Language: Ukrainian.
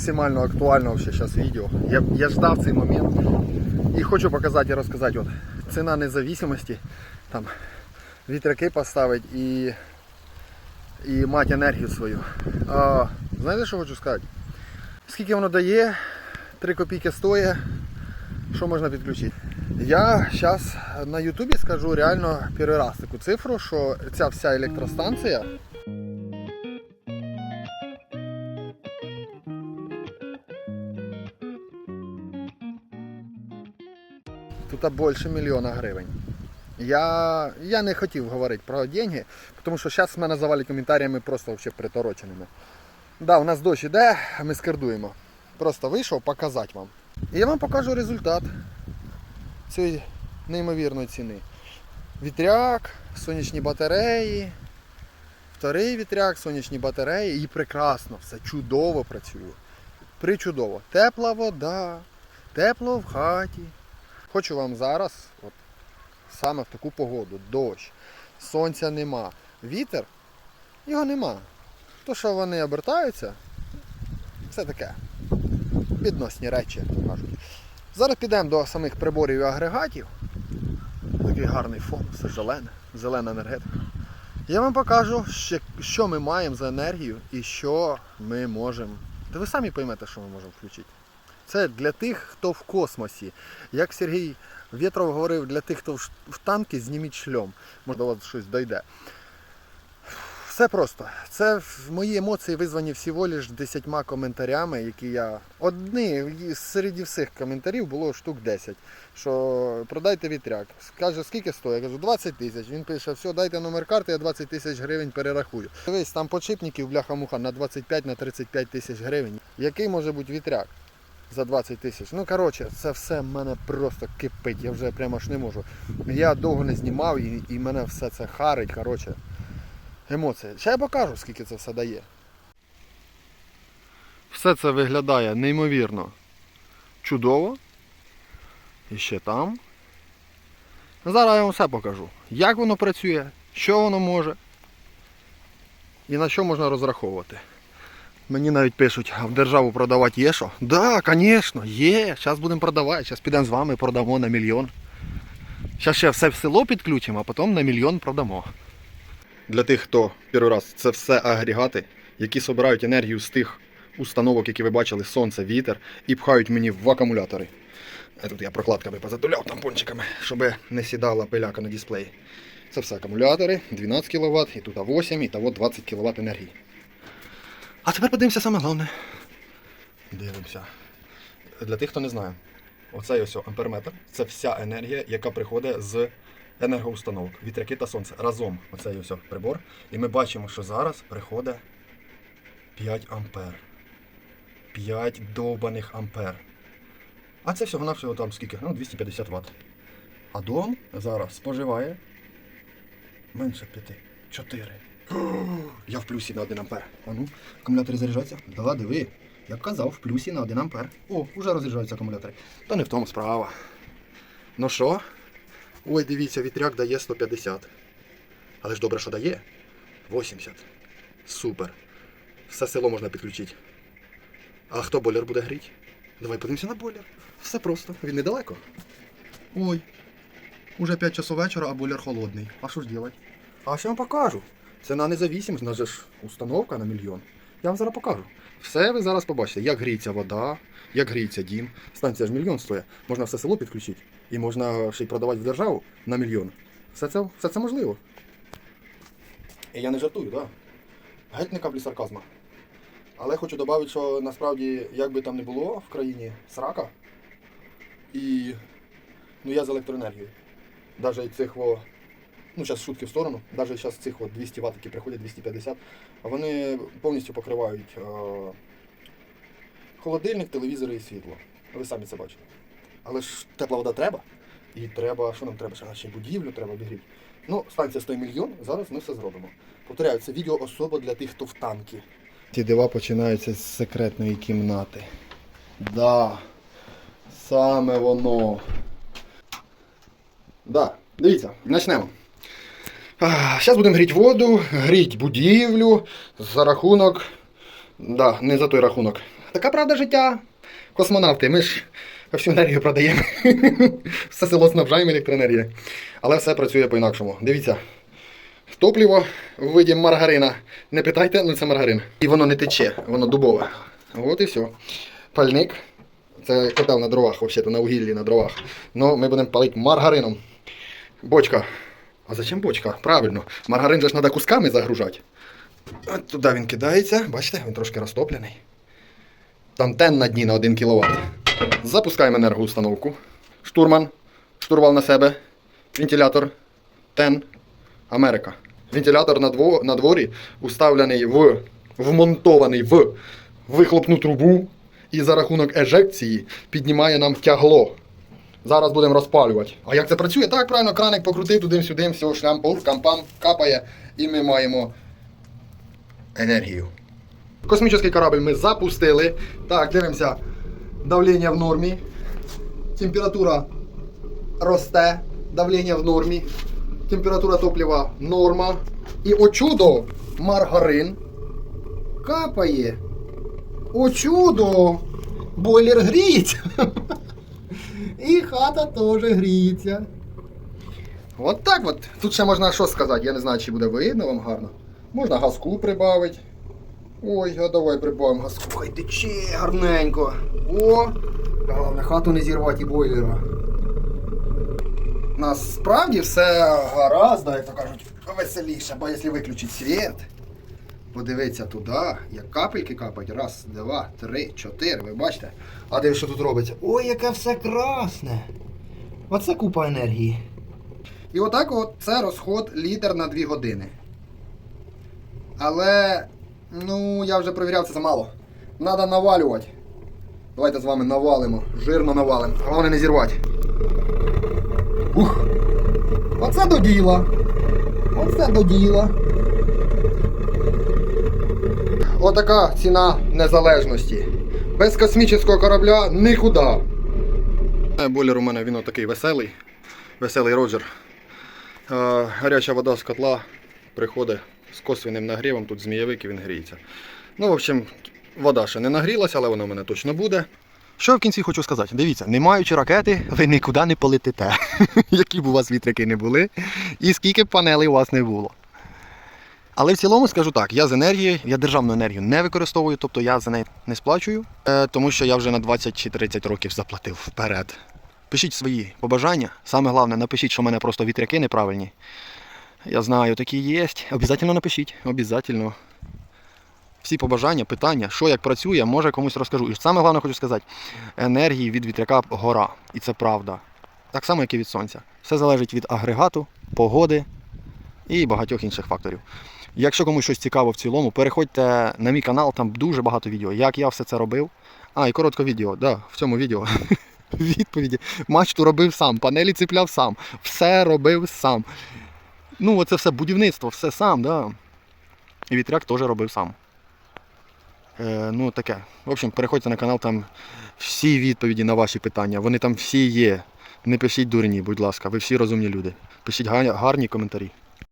максимально актуальне вообще зараз відео. Я, я ждав цей момент. І хочу показати і розказати. От, ціна независимості. Там вітряки поставить і, і мати енергію свою. А, знаєте, що хочу сказати? Скільки воно дає, 3 копійки стоїть, що можна підключити. Я зараз на Ютубі скажу реально перший раз таку цифру, що ця вся електростанція. Тут більше мільйона гривень. Я, я не хотів говорити про деньги, тому що зараз мене завалять коментарями просто вообще притороченими. Да, у нас дощ іде, ми скердуємо. Просто вийшов показати вам. І я вам покажу результат цієї неймовірної ціни. Вітряк, сонячні батареї, вторий вітряк, сонячні батареї і прекрасно, все чудово працює. Причудово. Тепла вода, тепло в хаті. Хочу вам зараз, от, саме в таку погоду, дощ, сонця нема, вітер, його нема. То, що вони обертаються, це таке. Відносні речі, кажуть. Зараз підемо до самих приборів і агрегатів. Такий гарний фон, все зелене, зелена енергетика. Я вам покажу, що ми маємо за енергію і що ми можемо. Та ви самі поймете, що ми можемо включити. Це для тих, хто в космосі. Як Сергій Вєтров говорив, для тих, хто в танки, зніміть шльом. Може до вас щось дойде. Все просто. Це мої емоції визвані всього лиш десятьма коментарями, які я. Одні серед всіх коментарів було штук 10. Що продайте вітряк. Каже, скільки стоїть? Я кажу, 20 тисяч. Він пише, все, дайте номер карти, я 20 тисяч гривень перерахую. Дивись, там подшипників бляха-муха на 25 на 35 тисяч гривень. Який може бути вітряк? За 20 тисяч. Ну коротше, це все мене просто кипить. Я вже прямо аж не можу. Я довго не знімав і, і мене все це харить. Коротше емоції. Ще я покажу, скільки це все дає. Все це виглядає неймовірно чудово. І ще там. Зараз я вам все покажу. Як воно працює, що воно може і на що можна розраховувати. Мені навіть пишуть, а в державу продавати є що? Да, звісно, є. Зараз будемо продавати. Зараз підемо з вами продамо на мільйон. Зараз ще все в село підключимо, а потім на мільйон продамо. Для тих, хто перший раз, це все агрегати, які збирають енергію з тих установок, які ви бачили, сонце, вітер, і пхають мені в акумулятори. Тут я прокладками позатуляв тампончиками, щоб не сідала пиляка на дисплеї. Це все акумулятори, 12 кВт, і тут 8, і того 20 кВт енергії. А тепер подивимося саме головне. Дивимося. Для тих, хто не знає, оцей ось амперметр це вся енергія, яка приходить з енергоустановок, вітряки та сонце. Разом оцей ось прибор. І ми бачимо, що зараз приходить 5 ампер. 5 довбаних ампер. А це всього навсього там скільки? Ну, 250 Вт. А дом зараз споживає менше 5. 4. Я в плюсі на 1 ампер. А ну, акумулятори заряджаються? Да, диви. Я казав, в плюсі на 1 ампер. О, вже розряджаються акумулятори. Та не в тому справа. Ну що? Ой, дивіться, вітряк дає 150. Але ж добре, що дає. 80. Супер. Все село можна підключити. А хто бойлер буде гріти? Давай подивимося на бойлер. Все просто, він недалеко. Ой. Уже 5 часов вечора, а бойлер холодний. А що ж робити? А що вам покажу? Це на у нас ж установка на мільйон. Я вам зараз покажу. Все ви зараз побачите, як гріється вода, як гріється дім. Станція ж мільйон стоїть. Можна все село підключити. І можна ще й продавати в державу на мільйон. Все це, все це можливо. І я не жартую, так? Да? Геть не каплі сарказма. Але хочу додати, що насправді, як би там не було в країні срака, і ну я з електроенергією. Навіть цих о, ну зараз шутки в сторону, навіть зараз цих о, 200 Вт, які приходять 250, вони повністю покривають е, холодильник, телевізори і світло. Ви самі це бачите. Але ж тепла вода треба. І треба, що нам треба? Ще, ще будівлю треба обігріти. Ну, станція стоїть мільйон, зараз ми все зробимо. Повторяю, це відео особо для тих, хто в танки. Ці дива починаються з секретної кімнати. Да. Саме воно. Да, дивіться, почнемо. Зараз будемо гріти воду, гріти будівлю за рахунок. Да, не за той рахунок. така правда життя. Космонавти, ми ж всю енергію продаємо. Все село снабжаємо електроенергією. Але все працює по-інакшому. Дивіться. Топливо в виді маргарина. Не питайте, ну це маргарин. І воно не тече, воно дубове. От і все. Пальник. Це котел на дровах, взагалі, на вугіллі на дровах. Ну, ми будемо палити маргарином. Бочка. А зачем бочка? Правильно. Маргарин же ж треба кусками загружати. Туди він кидається. Бачите, він трошки розтоплений. Там тен на дні на 1 кВт. Запускаємо енергоустановку. Штурман. Штурвал на себе. Вентилятор. Тен. Америка. Вентилятор на, дво, на дворі уставлений в, вмонтований в вихлопну трубу і за рахунок ежекції піднімає нам тягло. Зараз будемо розпалювати. А як це працює? Так, правильно, краник покрутив туди-сюди, все, шлям, кампам, капає, і ми маємо енергію. Космічний корабль ми запустили. Так, дивимося. Давлення в нормі. Температура росте. Давлення в нормі. Температура топлива норма. І о чудо! Маргарин капає. О чудо! Бойлер гріється. І хата теж гріється. От так от. Тут ще можна що сказати, я не знаю, чи буде видно вам гарно. Можна газку прибавити. Ой, а давай прибавимо газку. Хай тече гарненько. О! Головне, хату не зірвати і бойлера. Насправді все гаразд, як то кажуть, веселіше, бо якщо виключити світ, подивитися туди, як капельки капають. Раз, два, три, чотири. Ви бачите? А дивись, що тут робиться? Ой, яке все красне! Оце купа енергії. І отак от це розход літр на 2 години. Але, ну, я вже перевіряв, це замало. Надо навалювати. Давайте з вами навалимо. Жирно навалимо. Головне не зірвати. Ух! Оце до діла. Оце до діла. Отака ціна незалежності. Без космічного корабля нікуди. Бойлер у мене він отакий веселий. Веселий Роджер. Е, Гаряча вода з котла приходить з косвенним нагрівом, тут змієвик і він гріється. Ну, в общем, вода ще не нагрілася, але вона в мене точно буде. Що в кінці хочу сказати? Дивіться, не маючи ракети, ви нікуди не полетите. Які б у вас вітряки не були, і скільки б панелей у вас не було. Але в цілому скажу так, я з енергією, я державну енергію не використовую, тобто я за неї не сплачую, е, тому що я вже на 20 чи 30 років заплатив вперед. Пишіть свої побажання. Саме головне, напишіть, що в мене просто вітряки неправильні. Я знаю, такі є. Обязательно напишіть. Обязательно. Всі побажання, питання, що як працює, може комусь розкажу. І саме головне хочу сказати, енергії від вітряка гора. І це правда. Так само, як і від сонця. Все залежить від агрегату, погоди і багатьох інших факторів. Якщо комусь щось цікаво в цілому, переходьте на мій канал, там дуже багато відео, як я все це робив. А, і коротке відео, да, в цьому відео. Відповіді. Мачту робив сам, панелі ціпляв сам, все робив сам. Ну, оце все будівництво, все сам, да. І вітряк теж робив сам. Е, ну, таке. В общем, переходьте на канал, там всі відповіді на ваші питання. Вони там всі є. Не пишіть дурні, будь ласка, ви всі розумні люди. Пишіть гарні коментарі.